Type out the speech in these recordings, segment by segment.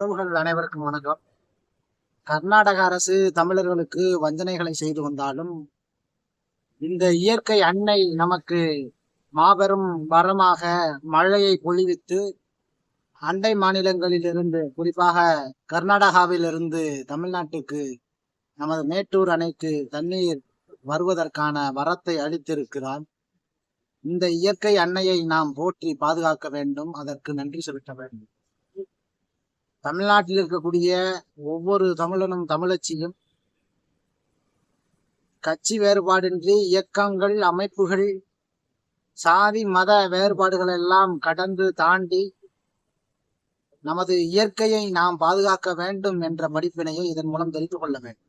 உறவுகள் அனைவருக்கும் வணக்கம். கர்நாடக அரசு தமிழர்களுக்கு வஞ்சனைகளை செய்து வந்தாலும் இந்த இயற்கை அன்னை நமக்கு மாபெரும் வரமாக மழையை பொழிவித்து அண்டை மாநிலங்களிலிருந்து குறிப்பாக கர்நாடகாவிலிருந்து தமிழ்நாட்டுக்கு நமது மேட்டூர் அணைக்கு தண்ணீர் வருவதற்கான வரத்தை அளித்திருக்கிறார். இந்த இயற்கை அன்னையை நாம் போற்றி பாதுகாக்க வேண்டும். அதற்கு நன்றி செலுத்த வேண்டும். தமிழ்நாட்டில் இருக்கக்கூடிய ஒவ்வொரு தமிழனும் தமிழச்சியும் கட்சி வேறுபாடின்றி இயக்கங்கள் அமைப்புகள் சாதி மத வேறுபாடுகள் எல்லாம் கடந்து தாண்டி நமது இயற்கையை நாம் பாதுகாக்க வேண்டும் என்ற மடிப்பினையை இதன் மூலம் தெரிந்து கொள்ள வேண்டும்.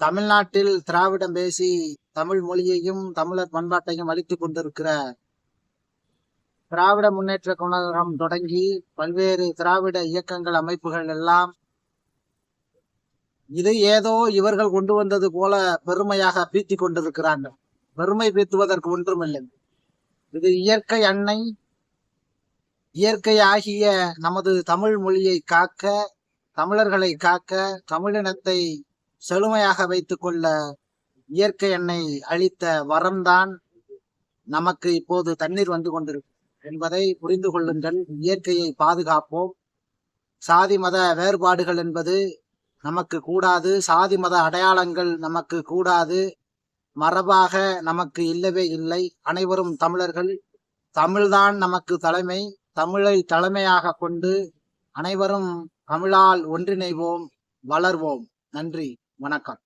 தமிழ்நாட்டில் திராவிடம் பேசி தமிழ் மொழியையும் தமிழர் பண்பாட்டையும் அழித்துக் கொண்டிருக்கிற திராவிட முன்னேற்ற கழகம் தொடங்கி பல்வேறு திராவிட இயக்கங்கள் அமைப்புகள் எல்லாம் இது ஏதோ இவர்கள் கொண்டு வந்தது போல பெருமையாக பீத்தி கொண்டிருக்கிறார்கள். பெருமை பீத்துவதற்கு ஒன்றுமில்லை. இது இயற்கை அன்னை இயற்கை ஆகிய நமது தமிழ் மொழியை காக்க தமிழர்களை காக்க தமிழினத்தை செழுமையாக வைத்துக் கொள்ள இயற்கை எண்ணெய் அளித்த வரம்தான் நமக்கு இப்போது தண்ணீர் வந்து கொண்டிருக்கு என்பதை புரிந்து கொள்ளுங்கள். இயற்கையை பாதுகாப்போம். சாதி மத வேறுபாடுகள் என்பது நமக்கு கூடாது. சாதி மத அடையாளங்கள் நமக்கு கூடாது. மரபாக நமக்கு இல்லவே இல்லை. அனைவரும் தமிழர்கள். தமிழ்தான் நமக்கு தலைமை. தமிழை தலைமையாக கொண்டு அனைவரும் தமிழால் ஒன்றிணைவோம் வளர்வோம். நன்றி. வணக்கம்.